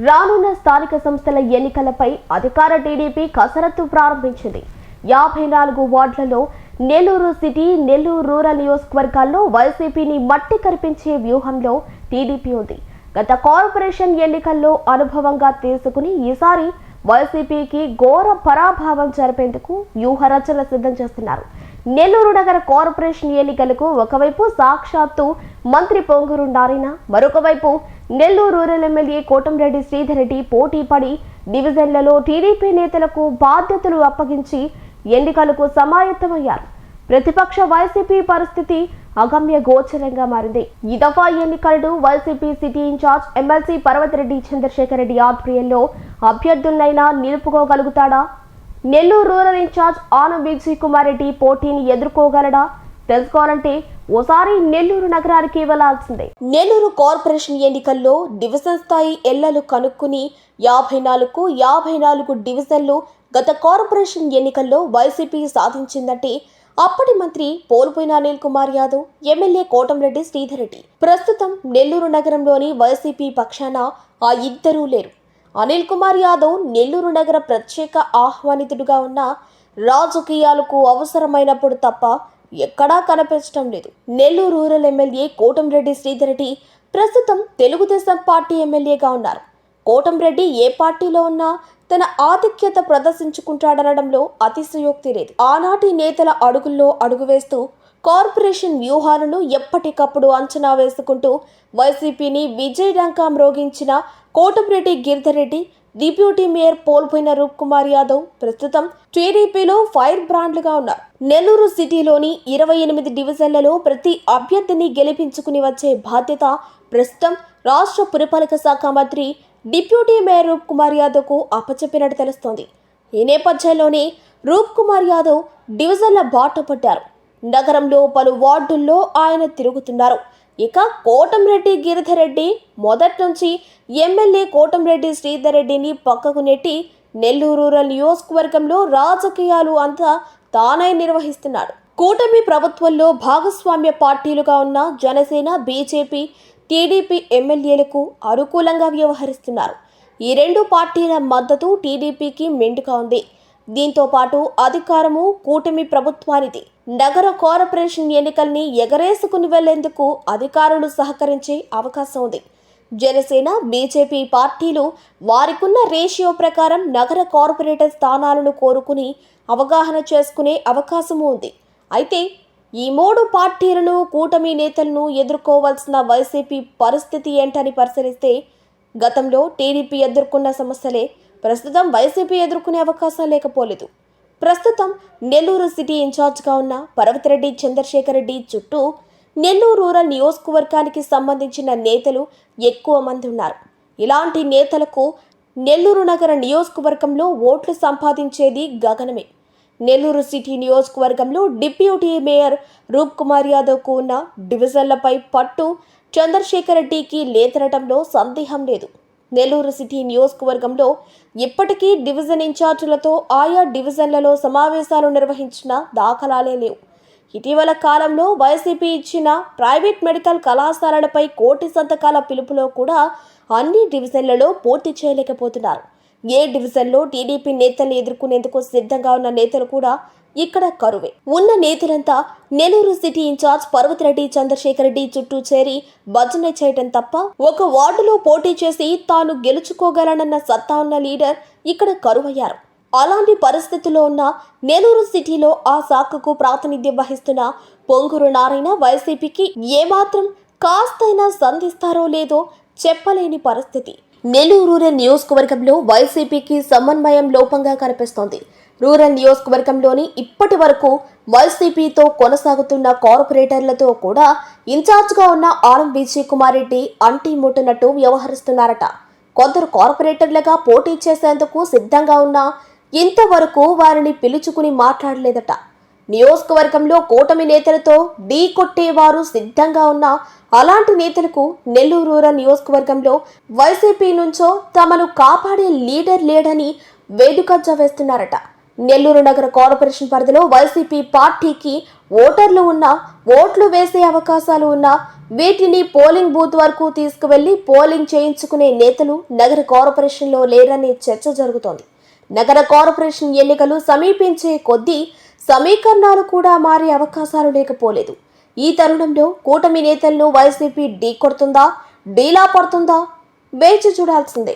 రానున్న స్థానిక సంస్థల ఎన్నికలపై అధికార టీడీపీ కసరత్తు ప్రారంభించింది. యాభై నాలుగు వార్డులలో నెల్లూరు సిటీ నెల్లూరు రూరల్ నియోజకవర్గాల్లో వైసీపీని మట్టి కరిపించే వ్యూహంలో టీడీపీ ఉంది. గత కార్పొరేషన్ ఎన్నికల్లో అనుభవంగా తీసుకుని ఈసారి వైసీపీకి ఘోర పరాభావం జరిపేందుకు వ్యూహ రచన సిద్ధం చేస్తున్నారు. నెల్లూరు నగర కార్పొరేషన్ ఎన్నికలకు ఒకవైపు సాక్షాత్తు మంత్రి పొంగూరు నారాయణ మరొక వైపు నెల్లూరు రూరల్ ఎమ్మెల్యే కోటంరెడ్డి శ్రీధర్ రెడ్డి పోటీ పడి డివిజన్లలో టీడీపీ నేతలకు బాధ్యతలు అప్పగించి ఎన్నికలకు సమాయత్తమయ్యారు. ప్రతిపక్ష వైసీపీ పరిస్థితి అగమ్య గోచరంగా మారింది. ఈ దఫా ఎన్నికలను YCP city in-charge MLC Parvathireddy Chandrasekhar Reddy ఆధ్వర్యంలో అభ్యర్థులైనా నిలుపుకోగలుగుతాడా? నెల్లూరు రూరల్ ఇన్ఛార్జ్ ఆనం విజయ్ కుమార్ రెడ్డి పోటీని ఎదుర్కోగలడా? తెలుసుకోవాలంటే ఓసారి నెల్లూరు నగరానికి వెళ్ళాల్సిందే. నెల్లూరు కార్పొరేషన్ ఎన్నికల్లో డివిజన్ స్థాయి ఎల్లలు కనుక్కుని యాభై నాలుగు యాభై నాలుగు డివిజన్లు గత కార్పొరేషన్ ఎన్నికల్లో వైసీపీ సాధించిందంటే అప్పటి మంత్రి పోల్పోయిన అనిల్ కుమార్ యాదవ్ ఎమ్మెల్యే కోటంరెడ్డి శ్రీధర్ రెడ్డి ప్రస్తుతం నెల్లూరు నగరంలోని వైసీపీ పక్షాన ఆ ఇద్దరూ లేరు. అనిల్ కుమార్ యాదవ్ నెల్లూరు నగర ప్రత్యేక ఆహ్వానితుడుగా ఉన్న రాజకీయాలకు అవసరమైనప్పుడు తప్ప ఎక్కడా కనిపించడం లేదు. నెల్లూరు రూరల్ ఎమ్మెల్యే కోటంరెడ్డి శ్రీధరెడ్డి ప్రస్తుతం తెలుగుదేశం పార్టీ ఎమ్మెల్యేగా ఉన్నారు. కోటంరెడ్డి ఏ పార్టీలో ఉన్నా తన ఆధిక్యత ప్రదర్శించుకుంటాడనడంలో అతిశయోక్తి లేదు. ఆనాటి నేతల అడుగుల్లో అడుగు వేస్తూ కార్పొరేషన్ వ్యూహాలను ఎప్పటికప్పుడు అంచనా వేసుకుంటూ వైసీపీని విజయ్ డంకా మ్రోగించిన కోటంరెడ్డి గిరిధర్రెడ్డి డిప్యూటీ మేయర్ పోల్పోయిన రూప్ కుమార్ యాదవ్ ప్రస్తుతం టీడీపీలో ఫైర్ బ్రాండ్లుగా ఉన్నారు. నెల్లూరు సిటీలోని ఇరవై ఎనిమిది డివిజన్లలో ప్రతి అభ్యర్థిని గెలిపించుకుని వచ్చే బాధ్యత ప్రస్తుతం రాష్ట్ర పురపాలక శాఖ మంత్రి డిప్యూటీ మేయర్ రూప్ కుమార్ యాదవ్కు అప్పచెప్పినట్టు తెలుస్తోంది. ఈ నేపథ్యంలోనే రూప్ కుమార్ యాదవ్ డివిజన్ల బాట పట్టారు. నగరంలో పలు వార్డుల్లో ఆయన తిరుగుతున్నారు. ఇక కోటంరెడ్డి గిరిధర్ రెడ్డి మొదటి నుంచి ఎమ్మెల్యే కోటంరెడ్డి శ్రీధర్ రెడ్డిని పక్కకు నెట్టి నెల్లూరు రూరల్ నియోజకవర్గంలో రాజకీయాలు అంతా తానై నిర్వహిస్తున్నాడు. కూటమి ప్రభుత్వంలో భాగస్వామ్య పార్టీలుగా ఉన్న జనసేన బీజేపీ టీడీపీ ఎమ్మెల్యేలకు అనుకూలంగా వ్యవహరిస్తున్నారు. ఈ రెండు పార్టీల మద్దతు టీడీపీకి మెండుగా ఉంది. దీంతో పాటు అధికారము కూటమి ప్రభుత్వానిది నగర కార్పొరేషన్ ఎన్నికల్ని ఎగరేసుకుని వెళ్ళేందుకు అధికారులు సహకరించే అవకాశం ఉంది. జనసేన బీజేపీ పార్టీలు వారికున్న రేషియో ప్రకారం నగర కార్పొరేటర్ స్థానాలను కోరుకుని అవగాహన చేసుకునే అవకాశము ఉంది. అయితే ఈ మూడు పార్టీలను కూటమి నేతలను ఎదుర్కోవాల్సిన వైసీపీ పరిస్థితి ఏంటని పరిశీలిస్తే గతంలో టీడీపీ ఎదుర్కొన్న సమస్యలే ప్రస్తుతం వైసీపీ ఎదుర్కొనే అవకాశం లేకపోలేదు. ప్రస్తుతం నెల్లూరు సిటీ ఇన్ఛార్జ్గా ఉన్న పర్వతిరెడ్డి చంద్రశేఖర్ రెడ్డి చుట్టూ నెల్లూరు రూరల్ నియోజకవర్గానికి సంబంధించిన నేతలు ఎక్కువ మంది ఉన్నారు. ఇలాంటి నేతలకు నెల్లూరు నగర నియోజకవర్గంలో ఓట్లు సంపాదించేది గగనమే. నెల్లూరు సిటీ నియోజకవర్గంలో డిప్యూటీ మేయర్ రూప్ కుమార్ యాదవ్కు ఉన్న డివిజన్లపై పట్టు చంద్రశేఖర్ రెడ్డికి లేతనటంలో సందేహం లేదు. నెల్లూరు సిటీ నియోజకవర్గంలో ఇప్పటికీ డివిజన్ ఇన్ఛార్జీలతో ఆయా డివిజన్లలో సమావేశాలు నిర్వహించిన దాఖలాలే లేవు. ఇటీవల కాలంలో వైసీపీ ఇచ్చిన ప్రైవేట్ మెడికల్ కళాశాలలపై కోటి సంతకాల పిలుపులో కూడా అన్ని డివిజన్లలో పూర్తి చేయలేకపోతున్నారు. ఏ డివిజన్లో టీడీపీ నేతల్ని ఎదుర్కొనేందుకు సిద్ధంగా ఉన్న నేతలు కూడా ఇక్కడ కరువే. ఉన్న నేతలంతా నెల్లూరు సిటీ ఇన్ఛార్జ్ పర్వతిరెడ్డి చంద్రశేఖర్ రెడ్డి చుట్టూ చేరి భజన చేయటం తప్ప ఒక వార్డులో పోటీ చేసి తాను గెలుచుకోగలనన్న సత్తా ఉన్న లీడర్ ఇక్కడ కరువయ్యారు. అలాంటి పరిస్థితుల్లో ఉన్న నెల్లూరు సిటీలో ఆ శాఖకు ప్రాతినిధ్యం వహిస్తున్న పొంగూరు నారాయణ వైసీపీకి ఏమాత్రం కాస్తైనా సంధిస్తారో లేదో చెప్పలేని పరిస్థితి. నెల్లూరు రూరల్ నియోజకవర్గంలో వైసీపీకి సమన్వయం లోపంగా కనిపిస్తోంది. రూరల్ నియోజకవర్గంలోని ఇప్పటి వరకు వైసీపీతో కొనసాగుతున్న కార్పొరేటర్లతో కూడా ఇన్ఛార్జ్గా ఉన్న ఆరం విజయ్ కుమార్ రెడ్డి అంటీ ముట్టనట్టు వ్యవహరిస్తున్నారట. కొందరు కార్పొరేటర్లుగా పోటీ చేసేందుకు సిద్ధంగా ఉన్నా ఇంతవరకు వారిని పిలుచుకుని మాట్లాడలేదట. నియోజకవర్గంలో కూటమి నేతలతో ఢీ కొట్టేవారు సిద్ధంగా ఉన్న అలాంటి నేతలకు నెల్లూరు రూరల్ నియోజకవర్గంలో వైసీపీ నుంచో తమను కాపాడే లీడర్ లేడని వేడుకజ్జ వేస్తున్నారట. నెల్లూరు నగర కార్పొరేషన్ పరిధిలో వైసీపీ పార్టీకి ఓటర్లు ఉన్నా ఓట్లు వేసే అవకాశాలు ఉన్నా వీటిని పోలింగ్ బూత్ వరకు తీసుకువెళ్ళి పోలింగ్ చేయించుకునే నేతలు నగర కార్పొరేషన్లో లేరనే చర్చ జరుగుతోంది. నగర కార్పొరేషన్ ఎన్నికలు సమీపించే కొద్దీ సమీకరణాలు కూడా మారే అవకాశాలు లేకపోలేదు. ఈ తరుణంలో కూటమి నేతలను వైసీపీ ఢీ కొడుతుందా డీలా పడుతుందా? వేచి చూడాల్సిందే.